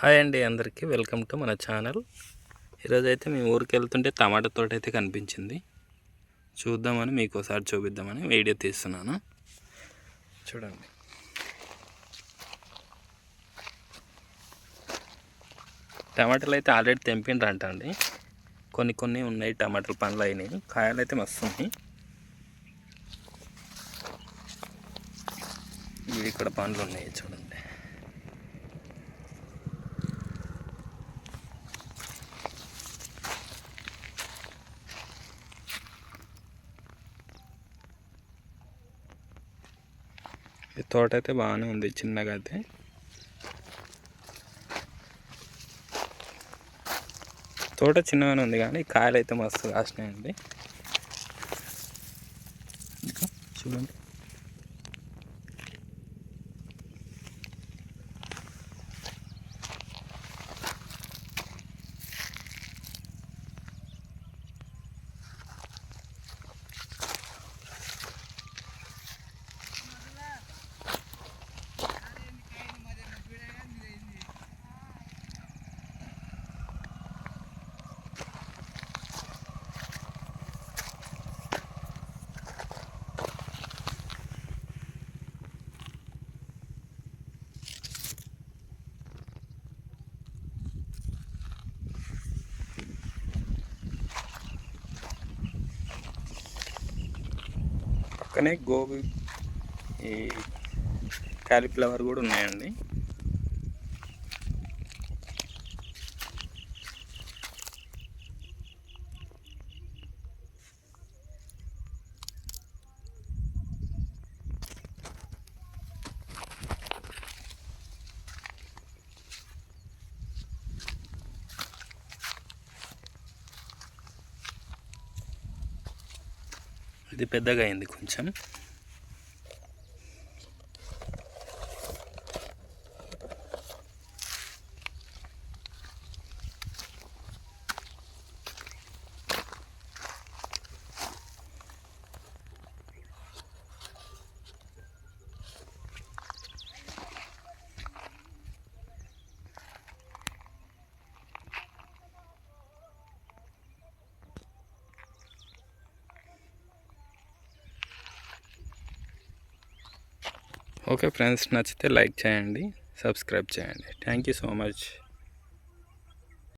Hi అండి అందరికీ. Welcome to మన ఛానల్. ఈరోజు అయితే మేము ఊరికి వెళ్తుంటే టమాటా తోట అయితే కనిపించింది. చూద్దామని మీకు ఒకసారి చూపిద్దామని వీడియో తీస్తున్నాను. చూడండి. టమాటాలు అయితే ఆల్రెడీ తెంపిండ్రంట అండి కొన్ని కొన్ని ఉన్నాయి టమాటాలు పండ్లు అయినాయి కాయలు అయితే మస్తు ఉన్నాయి ఇవి ఇక్కడ పండ్లు ఉన్నాయి చూడండి ఈ తోట అయితే బాగానే ఉంది చిన్నగా అయితే. తోట చిన్నగానే ఉంది కానీ కాయలు అయితే మస్తు కాసినాయండి. చూడండి. పక్కనే గోబీ ఈ క్యాలీఫ్లవర్ కూడా ఉన్నాయండి. ఇది పెద్దగా అయింది కొంచెం. ఓకే ఫ్రెండ్స్ నచ్చితే లైక్ చేయండి సబ్స్క్రైబ్ చేయండి. Thank you so much